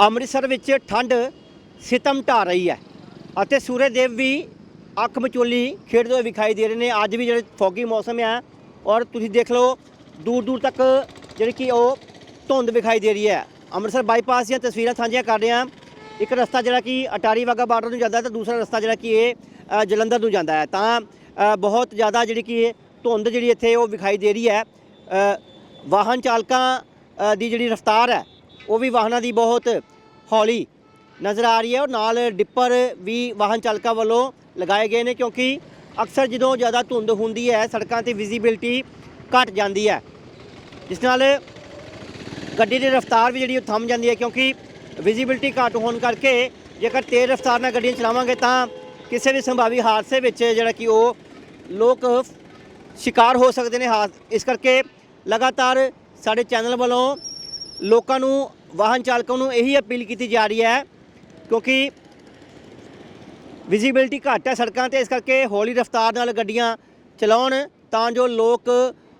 ਅੰਮ੍ਰਿਤਸਰ ਵਿੱਚ ਠੰਡ ਸਿਤਮ ਢਾ ਰਹੀ ਹੈ ਅਤੇ ਸੂਰਜ ਦੇਵ ਵੀ ਅੱਖ ਮਚੋਲੀ ਖੇਡਦੇ ਹੋਏ ਵਿਖਾਈ ਦੇ ਰਹੇ ਨੇ। ਅੱਜ ਵੀ ਜਿਹੜੇ ਫੌਗੀ ਮੌਸਮ ਹੈ ਔਰ ਤੁਸੀਂ ਦੇਖ ਲਓ, ਦੂਰ ਦੂਰ ਤੱਕ ਜਿਹੜੀ ਕਿ ਉਹ ਧੁੰਦ ਵਿਖਾਈ ਦੇ ਰਹੀ ਹੈ। ਅੰਮ੍ਰਿਤਸਰ ਬਾਈਪਾਸ ਦੀਆਂ ਤਸਵੀਰਾਂ ਸਾਂਝੀਆਂ ਕਰ ਰਹੇ ਹਾਂ। ਇੱਕ ਰਸਤਾ ਜਿਹੜਾ ਕਿ ਅਟਾਰੀ ਵਾਗਾ ਬਾਰਡਰ ਨੂੰ ਜਾਂਦਾ ਹੈ ਤੇ ਦੂਸਰਾ ਰਸਤਾ ਜਿਹੜਾ ਕਿ ਇਹ ਜਲੰਧਰ ਨੂੰ ਜਾਂਦਾ ਹੈ। ਤਾਂ ਬਹੁਤ ਜ਼ਿਆਦਾ ਜਿਹੜੀ ਕਿ ਇਹ ਧੁੰਦ ਜਿਹੜੀ ਇੱਥੇ ਉਹ ਵਿਖਾਈ ਦੇ ਰਹੀ ਹੈ। ਵਾਹਨ ਚਾਲਕਾਂ ਦੀ ਜਿਹੜੀ ਰਫ਼ਤਾਰ ਹੈ ਉਹ ਵੀ ਵਾਹਨਾਂ ਦੀ ਬਹੁਤ ਹੌਲੀ ਨਜ਼ਰ ਆ ਰਹੀ ਹੈ ਔਰ ਨਾਲ ਡਿੱਪਰ ਵੀ ਵਾਹਨ ਚਾਲਕਾਂ ਵੱਲੋਂ ਲਗਾਏ ਗਏ ਨੇ ਕਿਉਂਕਿ ਅਕਸਰ ਜਦੋਂ ਜ਼ਿਆਦਾ ਧੁੰਦ ਹੁੰਦੀ ਹੈ, ਸੜਕਾਂ ਤੇ ਵਿਜ਼ਿਬਿਲਟੀ ਘਟ ਜਾਂਦੀ ਹੈ। ਜਿਸ ਨਾਲ ਗੱਡੀ ਦੀ ਰਫ਼ਤਾਰ ਵੀ ਜਿਹੜੀ ਉਹ ਥੰਮ ਜਾਂਦੀ ਹੈ ਕਿਉਂਕਿ ਵਿਜ਼ਿਬਿਲਟੀ ਘੱਟ ਹੋਣ ਕਰਕੇ ਜੇਕਰ ਤੇਜ਼ ਰਫ਼ਤਾਰ ਨਾਲ ਗੱਡੀਆਂ ਚਲਾਵਾਂਗੇ ਤਾਂ ਕਿਸੇ ਵੀ ਸੰਭਾਵੀ ਹਾਦਸੇ ਵਿੱਚ ਜਿਹੜਾ ਕਿ ਉਹ ਲੋਕ ਸ਼ਿਕਾਰ ਹੋ ਸਕਦੇ ਨੇ ਹਾਦ ਇਸ ਕਰਕੇ ਲਗਾਤਾਰ ਸਾਡੇ ਚੈਨਲ ਵੱਲੋਂ ਲੋਕਾਂ ਨੂੰ ਵਾਹਨ ਚਾਲਕਾਂ ਨੂੰ ਇਹੀ ਅਪੀਲ ਕੀਤੀ ਜਾ ਰਹੀ ਹੈ ਕਿਉਂਕਿ ਵਿਜ਼ਿਬਿਲਟੀ ਘੱਟ ਹੈ ਸੜਕਾਂ ਤੇ ਇਸ ਕਰਕੇ ਹੌਲੀ ਰਫ਼ਤਾਰ ਨਾਲ ਗੱਡੀਆਂ ਚਲਾਉਣ ਤਾਂ ਜੋ ਲੋਕ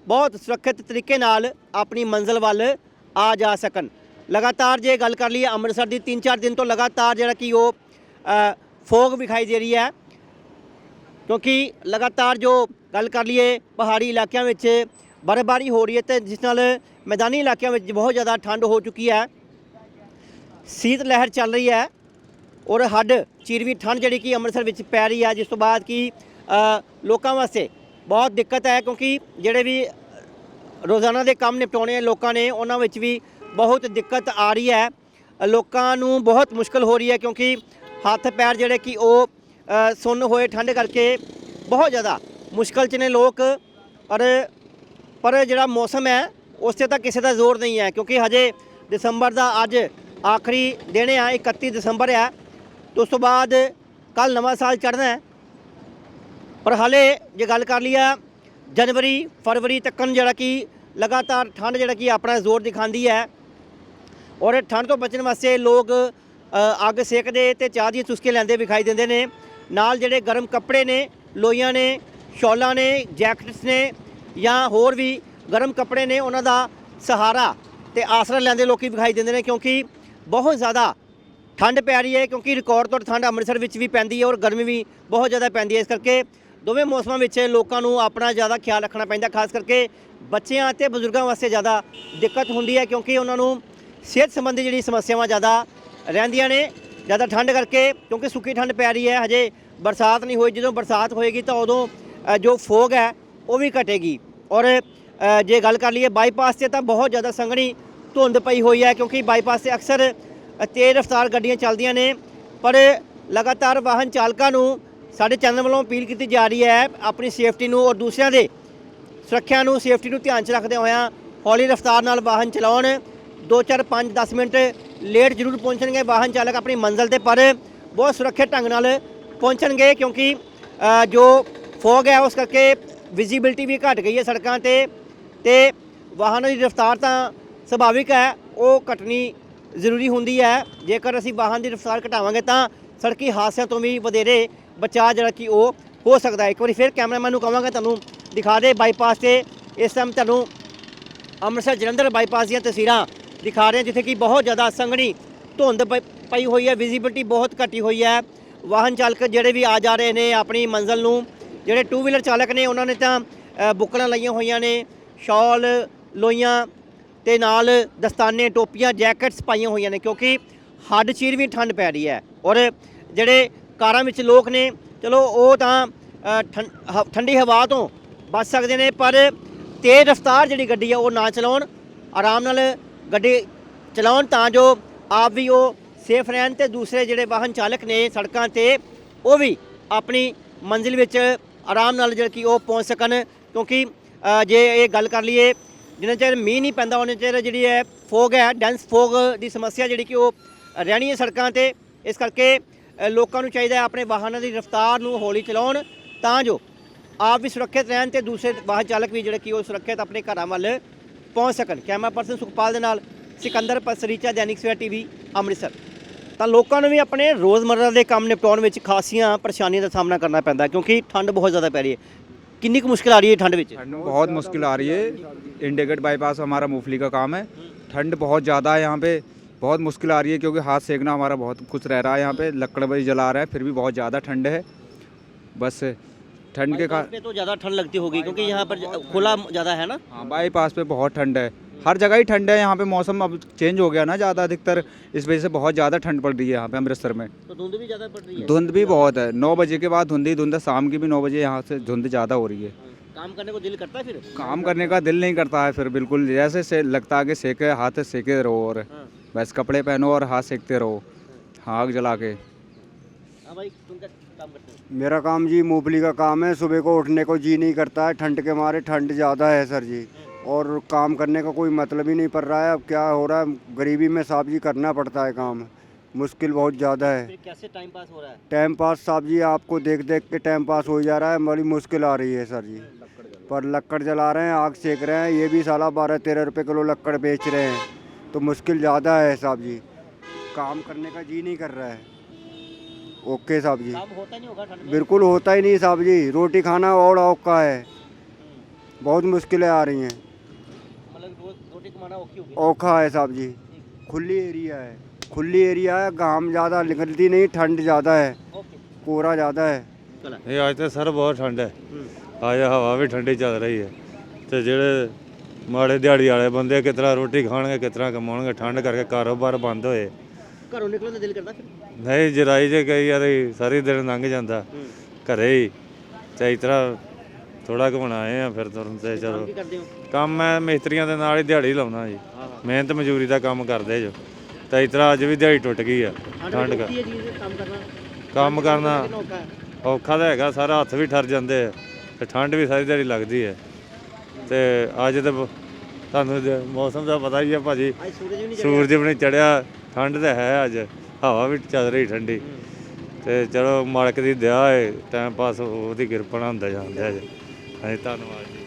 ਬਹੁਤ ਸੁਰੱਖਿਅਤ ਤਰੀਕੇ ਨਾਲ ਆਪਣੀ ਮੰਜ਼ਿਲ ਵੱਲ ਆ ਜਾ ਸਕਣ। ਲਗਾਤਾਰ ਜੇ ਗੱਲ ਕਰ ਲਈਏ ਅੰਮ੍ਰਿਤਸਰ ਦੀ 3-4 ਦਿਨ ਤੋਂ ਲਗਾਤਾਰ ਜਿਹੜਾ ਕਿ ਉਹ ਅ, ਫੋਗ ਵਿਖਾਈ ਦੇ ਰਹੀ ਹੈ। ਕਿਉਂਕਿ ਲਗਾਤਾਰ ਜੋ ਗੱਲ ਕਰ ਲਈਏ ਪਹਾੜੀ ਇਲਾਕਿਆਂ ਵਿੱਚ ਬਰਫ਼ਬਾਰੀ ਹੋ ਰਹੀ ਹੈ ਤੇ ਜਿਸ ਨਾਲ ਮੈਦਾਨੀ ਇਲਾਕਿਆਂ ਵਿੱਚ ਬਹੁਤ ਜ਼ਿਆਦਾ ਠੰਡ ਹੋ ਚੁੱਕੀ ਹੈ। ਸੀਤ ਲਹਿਰ ਚੱਲ ਰਹੀ ਹੈ ਔਰ ਹੱਡ ਚੀਰਵੀਂ ਠੰਡ ਜਿਹੜੀ ਕਿ ਅੰਮ੍ਰਿਤਸਰ ਵਿੱਚ ਪੈ ਰਹੀ ਹੈ ਜਿਸ ਤੋਂ ਬਾਅਦ ਕਿ ਲੋਕਾਂ ਵਾਸਤੇ ਬਹੁਤ ਦਿੱਕਤ ਹੈ ਕਿਉਂਕਿ ਜਿਹੜੇ ਵੀ ਰੋਜ਼ਾਨਾ ਦੇ ਕੰਮ ਨਿਪਟਾਉਣੇ ਆ ਲੋਕਾਂ ਨੇ ਉਹਨਾਂ ਵਿੱਚ ਵੀ ਬਹੁਤ ਦਿੱਕਤ ਆ ਰਹੀ ਹੈ। ਲੋਕਾਂ ਨੂੰ ਬਹੁਤ ਮੁਸ਼ਕਲ ਹੋ ਰਹੀ ਹੈ ਕਿਉਂਕਿ ਹੱਥ ਪੈਰ ਜਿਹੜੇ ਕਿ ਉਹ ਅ, ਸੁੰਨ ਹੋਏ ਠੰਡ ਕਰਕੇ ਬਹੁਤ ਜ਼ਿਆਦਾ ਮੁਸ਼ਕਲ 'ਚ ਨੇ ਲੋਕ। ਔਰ ਪਰ ਜਿਹੜਾ ਮੌਸਮ ਹੈ ਉਸ ਤੇ ਤਾਂ ਕਿਸੇ ਦਾ ਜ਼ੋਰ ਨਹੀਂ ਹੈ ਕਿਉਂਕਿ ਹਜੇ ਦਸੰਬਰ ਦਾ ਅੱਜ ਆਖਰੀ ਦਿਨ ਆ 31 ਦਸੰਬਰ ਆ। ਤੇ ਉਸ ਤੋਂ ਬਾਅਦ ਕੱਲ ਨਵਾਂ ਸਾਲ ਚੜ੍ਹਨਾ ਹੈ। ਪਰ ਹਾਲੇ ਜੇ ਗੱਲ ਕਰ ਲਈਏ, ਜਨਵਰੀ, ਫਰਵਰੀ ਤੱਕਨ ਜਿਹੜਾ ਕਿ ਲਗਾਤਾਰ ਠੰਡ ਜਿਹੜਾ ਕਿ ਆਪਣਾ ਜ਼ੋਰ ਦਿਖਾਉਂਦੀ ਹੈ। ਔਰ ਠੰਡ ਤੋਂ ਬਚਣ ਵਾਸਤੇ ਲੋਕ ਅੱਗ ਸੇਕਦੇ ਤੇ ਚਾਹ ਦੀਆਂ ਚੁਸਕੇ ਲੈਂਦੇ ਵਿਖਾਈ ਦਿੰਦੇ ਨੇ। ਨਾਲ ਜਿਹੜੇ ਗਰਮ ਕੱਪੜੇ ਨੇ ਲੋਈਆਂ ਨੇ, ਸ਼ਾਲਾਂ ਨੇ, ਜੈਕਟਸ ਨੇ ਜਾਂ ਹੋਰ ਵੀ ਗਰਮ ਕੱਪੜੇ ਨੇ, ਉਹਨਾਂ ਦਾ ਸਹਾਰਾ ਤੇ ਆਸਰਾ ਲੈਂਦੇ ਲੋਕੀ ਵਿਖਾਈ ਦਿੰਦੇ ਨੇ ਕਿਉਂਕਿ ਬਹੁਤ ਜ਼ਿਆਦਾ ਠੰਡ ਪੈ ਰਹੀ ਹੈ ਕਿਉਂਕਿ ਰਿਕਾਰਡ ਤੋਂ ਠੰਡ ਅੰਮ੍ਰਿਤਸਰ ਵਿੱਚ ਵੀ ਪੈਂਦੀ ਹੈ ਔਰ ਗਰਮੀ ਵੀ ਬਹੁਤ ਜ਼ਿਆਦਾ ਪੈਂਦੀ ਹੈ। ਇਸ ਕਰਕੇ ਦੋਵੇਂ ਮੌਸਮਾਂ ਵਿੱਚ ਲੋਕਾਂ ਨੂੰ ਆਪਣਾ ਜ਼ਿਆਦਾ ਖਿਆਲ ਰੱਖਣਾ ਪੈਂਦਾ ਖਾਸ ਕਰਕੇ ਬੱਚਿਆਂ ਅਤੇ ਬਜ਼ੁਰਗਾਂ ਵਾਸਤੇ ਜ਼ਿਆਦਾ ਦਿੱਕਤ ਹੁੰਦੀ ਹੈ ਕਿਉਂਕਿ ਉਹਨਾਂ ਨੂੰ ਸਿਹਤ ਸੰਬੰਧੀ ਜਿਹੜੀ ਸਮੱਸਿਆਵਾਂ ਜ਼ਿਆਦਾ ਰਹਿੰਦੀਆਂ ਨੇ। ਜ਼ਿਆਦਾ ਠੰਡ ਕਰਕੇ ਕਿਉਂਕਿ ਸੁੱਕੀ ਠੰਡ ਪੈ ਰਹੀ ਹੈ, ਹਜੇ ਬਰਸਾਤ ਨਹੀਂ ਹੋਈ। ਜਦੋਂ ਬਰਸਾਤ ਹੋਏਗੀ ਤਾਂ ਉਦੋਂ ਜੋ ਫੋਗ ਹੈ ਉਹ ਵੀ ਘਟੇਗੀ। ਔਰ ਜੇ ਗੱਲ ਕਰ ਲਈਏ ਬਾਈਪਾਸ ਤੇ ਤਾਂ ਬਹੁਤ ਜ਼ਿਆਦਾ ਸੰਘਣੀ ਧੁੰਦ ਪਈ ਹੋਈ ਹੈ ਕਿਉਂਕਿ ਬਾਈਪਾਸ ਤੇ ਅਕਸਰ ਤੇਜ਼ ਰਫ਼ਤਾਰ ਗੱਡੀਆਂ ਚੱਲਦੀਆਂ ਨੇ, ਪਰ ਲਗਾਤਾਰ ਵਾਹਨ ਚਾਲਕਾਂ ਨੂੰ ਸਾਡੇ ਚੈਨਲ ਵੱਲੋਂ ਅਪੀਲ ਕੀਤੀ ਜਾ ਰਹੀ ਹੈ ਆਪਣੀ ਸੇਫਟੀ ਨੂੰ ਔਰ ਦੂਸਰਿਆਂ ਦੇ ਸੁਰੱਖਿਆ ਨੂੰ, ਸੇਫਟੀ ਨੂੰ ਧਿਆਨ 'ਚ ਰੱਖਦੇ ਹੋਇਆਂ ਹੌਲੀ ਰਫ਼ਤਾਰ ਨਾਲ ਵਾਹਨ ਚਲਾਉਣ। 2 4 5 10 ਮਿੰਟ ਲੇਟ ਜ਼ਰੂਰ ਪਹੁੰਚਣਗੇ ਵਾਹਨ ਚਾਲਕ ਆਪਣੀ ਮੰਜ਼ਿਲ ਤੇ, ਪਰ ਬਹੁਤ ਸੁਰੱਖਿਅਤ ਢੰਗ ਨਾਲ ਪਹੁੰਚਣਗੇ ਕਿਉਂਕਿ ਜੋ ਫੋਗ ਹੈ ਉਸ ਕਰਕੇ ਵਿਜ਼ਿਬਿਲਟੀ ਵੀ ਘਟ ਗਈ ਹੈ ਸੜਕਾਂ ਤੇ ਤੇ ਵਾਹਨਾਂ ਦੀ ਰਫ਼ਤਾਰ ਤਾਂ ਸੁਭਾਵਿਕ ਹੈ ਉਹ ਘਟਣੀ ਜ਼ਰੂਰੀ ਹੁੰਦੀ ਹੈ। ਜੇਕਰ ਅਸੀਂ ਵਾਹਨ ਦੀ ਰਫ਼ਤਾਰ ਘਟਾਵਾਂਗੇ ਤਾਂ ਸੜਕੀ ਹਾਦਸਿਆਂ ਤੋਂ ਵੀ ਵਧੇਰੇ ਬਚਾਅ ਜਿਹੜਾ ਕਿ ਉਹ ਹੋ ਸਕਦਾ ਹੈ। ਇੱਕ ਵਾਰੀ ਫਿਰ ਕੈਮਰਾਮੈਨ ਨੂੰ ਕਹਾਂਗਾ ਤੁਹਾਨੂੰ ਦਿਖਾ ਦੇ ਬਾਈਪਾਸ ਤੇ। ਇਸ ਟਾਈਮ ਤੁਹਾਨੂੰ ਅੰਮ੍ਰਿਤਸਰ ਜਲੰਧਰ ਬਾਈਪਾਸ ਦੀਆਂ ਤਸਵੀਰਾਂ ਦਿਖਾ ਰਹੇ ਜਿੱਥੇ ਕਿ ਬਹੁਤ ਜ਼ਿਆਦਾ ਸੰਘਣੀ ਧੁੰਦ ਪਈ- ਪਈ ਹੋਈ ਹੈ। ਵਿਜ਼ਿਬਿਲਟੀ ਬਹੁਤ ਘਟੀ ਹੋਈ ਹੈ। ਵਾਹਨ ਚਾਲਕ ਜਿਹੜੇ ਵੀ ਆ ਜਾ ਰਹੇ ਨੇ ਆਪਣੀ ਮੰਜ਼ਲ ਨੂੰ ਜਿਹੜੇ ਟੂ ਵੀਲਰ ਚਾਲਕ ਨੇ ਉਹਨਾਂ ਨੇ ਤਾਂ ਅ, ਬੁੱਕਲਾਂ ਲਾਈਆਂ ਹੋਈਆਂ ਨੇ ਸ਼ਾਲ ਲੋਈਆਂ ਤੇ ਨਾਲ ਦਸਤਾਨੇ, ਟੋਪੀਆਂ, ਜੈਕਟਸ ਪਾਈਆਂ ਹੋਈਆਂ ਨੇ ਕਿਉਂਕਿ ਹੱਡ ਚੀਰ ਵੀ ਠੰਡ ਪੈ ਰਹੀ ਹੈ ਔਰ ਜਿਹੜੇ ਕਾਰਾਂ ਵਿੱਚ ਲੋਕ ਨੇ, ਚਲੋ ਉਹ ਤਾਂ ਠੰ- ਹ- ਠੰਡੀ ਹਵਾ ਤੋਂ ਬਚ ਸਕਦੇ ਨੇ, ਪਰ ਤੇਜ਼ ਰਫ਼ਤਾਰ ਜਿਹੜੀ ਗੱਡੀ ਆ ਉਹ ਨਾ ਚਲਾਉਣ, ਆਰਾਮ ਨਾਲ ਗੱਡੀ ਚਲਾਉਣ ਤਾਂ ਜੋ ਆਪ ਵੀ ਉਹ ਸੇਫ ਰਹਿਣ ਤੇ ਦੂਸਰੇ ਜਿਹੜੇ ਵਾਹਨ ਚਾਲਕ ਨੇ ਸੜਕਾਂ ਤੇ, ਉਹ ਵੀ ਆਪਣੀ ਮੰਜ਼ਿਲ ਵਿੱਚ ਆਰਾਮ ਨਾਲ ਜਿਹੜਾ ਕਿ ਉਹ ਪਹੁੰਚ ਸਕਣ ਕਿਉਂਕਿ ਜੇ ਇਹ ਗੱਲ ਕਰ ਲਈਏ ਜਿੰਨਾ ਚਿਰ ਮੀਂਹ ਨਹੀਂ ਪੈਂਦਾ, ਉਹਨਾਂ ਚਿਰ ਜਿਹੜੀ ਹੈ ਫੋਗ ਹੈ ਡੈਂਸ ਫੋਗ ਦੀ ਸਮੱਸਿਆ ਜਿਹੜੀ ਕਿ ਉਹ ਰਹਿਣੀ ਹੈ ਸੜਕਾਂ ਤੇ। ਇਸ ਕਰਕੇ ਲੋਕਾਂ ਨੂੰ ਚਾਹੀਦਾ ਹੈ ਆਪਣੇ ਵਾਹਨਾਂ ਦੀ ਰਫ਼ਤਾਰ ਨੂੰ ਹੌਲੀ ਚਲਾਉਣ। ਤਾਂ ਜੋ ਆਪ ਵੀ ਸੁਰੱਖਿਅਤ ਰਹਿਣ ਤੇ ਦੂਸਰੇ ਵਾਹਨ ਚਾਲਕ ਵੀ ਜਿਹੜੇ ਕਿ ਉਹ ਸੁਰੱਖਿਅਤ ਆਪਣੇ ਘਰਾਂ ਵੱਲ ਪਹੁੰਚ ਸਕਣ। ਕੈਮਰਾ ਪਰਸਨ ਸੁਖਪਾਲ ਦੇ ਨਾਲ ਸਿਕੰਦਰ ਪਸਰੀਚਾ, ਦੈਨਿਕ ਸਵੇਰਾ ਟੀਵੀ, ਅੰਮ੍ਰਿਤਸਰ। ਤਾਂ ਲੋਕਾਂ ਨੂੰ ਵੀ ਆਪਣੇ ਰੋਜ਼ਮਰਰਾ ਦੇ ਕੰਮ ਨਿਪਟਾਉਣ ਵਿੱਚ ਖਾਸੀਆਂ ਪਰੇਸ਼ਾਨੀਆਂ ਦਾ ਸਾਹਮਣਾ ਕਰਨਾ ਪੈਂਦਾ ਕਿਉਂਕਿ ਠੰਡ ਬਹੁਤ ਜ਼ਿਆਦਾ ਪੈ ਰਹੀ ਹੈ। ਕਿੰਨੀ ਕੁ ਮੁਸ਼ਕਿਲ ਆ ਰਹੀ ਹੈ ਠੰਡ ਵਿੱਚ बहुत मुश्किल आ रही है इंडिकेट बाईपास हमारा मूंगफली का काम है ठंड बहुत ज़्यादा है यहाँ पे बहुत मुश्किल आ रही है क्योंकि हाथ सेकना हमारा बहुत कुछ रह रहा है यहाँ पे लकड़ वही जला रहा है फिर भी बहुत ज़्यादा ठंड है बस ठंड के बाईपास कारण पे तो ज़्यादा ठंड लगती होगी क्योंकि यहाँ पर ज- खुला ज़्यादा है ना हाँ बाईपास पे बहुत ठंड है हर जगह ही ठंड है यहाँ पे मौसम अब चेंज हो गया ना ज़्यादा अधिकतर इस वजह से बहुत ज़्यादा ठंड पड़ रही है यहाँ पे अमृतसर में। तो धुंध भी ज़्यादा पड़ रही है? धुंध भी बहुत है नौ बजे के बाद धुंध ही धुंध है शाम की भी नौ बजे यहाँ से धुंध ज़्यादा हो रही है। हाँ, काम करने को दिल करता है फिर? काम करने का दिल नहीं करता है फिर बिल्कुल जैसे से लगता है कि सेके हाथ से सेके रहो और हाँ। बस कपड़े पहनो और हाथ सेकते रहो हाँ आग जला के। हाँ भाई तुम क्या काम मेरा काम जी मूंगफली का काम है सुबह को उठने को जी नहीं करता है ठंड के मारे ठंड ज़्यादा है सर जी। और काम करने का कोई मतलब ही नहीं पड़ रहा है। अब क्या हो रहा है? गरीबी में साहब जी करना पड़ता है काम। मुश्किल बहुत ज़्यादा है। कैसे टाइम पास हो रहा है? टाइम पास साहब जी आपको देख देख के टाइम पास हो जा रहा है। बड़ी मुश्किल आ रही है सर जी। पर लक्कड़ जला रहे हैं आग सेक रहे हैं। ये भी साला बारह तेरह रुपये किलो लक्कड़ बेच रहे हैं। तो मुश्किल ज़्यादा है साहब जी। काम करने का जी नहीं कर रहा है। ओके साहब जी। काम होता नहीं होगा बिल्कुल होता ही नहीं साहब जी। रोटी खाना और औका है। बहुत मुश्किलें आ रही हैं। रोटी कमाना औखी होगी औखा है साहब जी खुली एरिया है खुली एरिया है घाम ज़्यादा निकलती नहीं ठंड ज़्यादा है ओके कोहरा ज़्यादा है चला ਇਹ ਅੱਜ ਤੇ ਸਰ ਬਹੁਤ ਠੰਡ ਹੈ ਅੱਜ ਹਵਾ ਵੀ ਠੰਡੀ ਚੱਲ ਰਹੀ ਹੈ ਤੇ ਜਿਹੜੇ ਮਾੜੇ ਦਿਹਾੜੀ ਵਾਲੇ ਬੰਦੇ ਕਿਤਨਾ ਰੋਟੀ ਖਾਣਗੇ ਕਿਤਨਾ ਕਮਾਉਣਗੇ ਠੰਡ ਕਰਕੇ ਕਾਰੋਬਾਰ ਬੰਦ ਹੋਏ ਘਰੋਂ ਨਿਕਲਣ ਦਾ ਦਿਲ ਕਰਦਾ ਫਿਰ ਨਹੀਂ ਜਰਾਈ ਜੇ ਕਈ ਵਾਰੀ ਸਾਰੀ ਦਿਨ ਲੰਘ ਜਾਂਦਾ ਘਰੇ ਹੀ ਤੇ ਇਸ ਤਰ੍ਹਾਂ ਥੋੜਾ ਘੁੰਮਣਾ ਆਏ ਆ ਫਿਰ ਤੁਰਨ ਤੇ ਚਲੋ। ਕੀ ਕਰਦੇ ਹੋ? ਕੰਮ ਮੈਂ ਮਿਸਤਰੀਆਂ ਦੇ ਨਾਲ ਹੀ ਦਿਹਾੜੀ ਲਾਉਣਾ ਜੀ। ਮਿਹਨਤ ਮਜ਼ਦੂਰੀ ਦਾ ਕੰਮ ਕਰਦੇ ਜੋ। ਤੇ ਇਸ ਤਰ੍ਹਾਂ ਅੱਜ ਵੀ ਦਿਹਾੜੀ ਟੁੱਟ ਗਈ ਆ ਠੰਡ ਕਰ ਕੰਮ ਕਰਨਾ। ਕੰਮ ਕਰਨਾ। ਕਿੰਨਾ ਔਖਾ ਤਾਂ ਹੈਗਾ ਸਾਰਾ ਹੱਥ ਵੀ ਠਰ ਜਾਂਦੇ ਆ। ਤੇ ਠੰਡ ਵੀ ਸਾਰੀ ਦਿਹਾੜੀ ਲੱਗਦੀ ਹੈ ਤੇ ਅੱਜ ਤੇ ਤੁਹਾਨੂੰ ਮੌਸਮ ਦਾ ਪਤਾ ਹੀ ਹੈ ਭਾਜੀ। ਸੂਰਜ ਵੀ ਨਹੀਂ ਸੂਰਜ ਵੀ ਨਹੀਂ ਚੜਿਆ ਠੰਡ ਤਾਂ ਹੈ ਅੱਜ। ਹਵਾ ਵੀ ਚੱਲ ਰਹੀ ਠੰਡੀ। ਤੇ ਚਲੋ ਮਾਲਕ ਦੀ ਦਇਆ ਹੈ ਟਾਈਮ ਪਾਸ ਉਹਦੀ ਕਿਰਪਾ ਨਾਲ ਹੁੰਦਾ ਜਾਂਦਾ ਹੈ ਹਾਂਜੀ ਧੰਨਵਾਦ ਜੀ।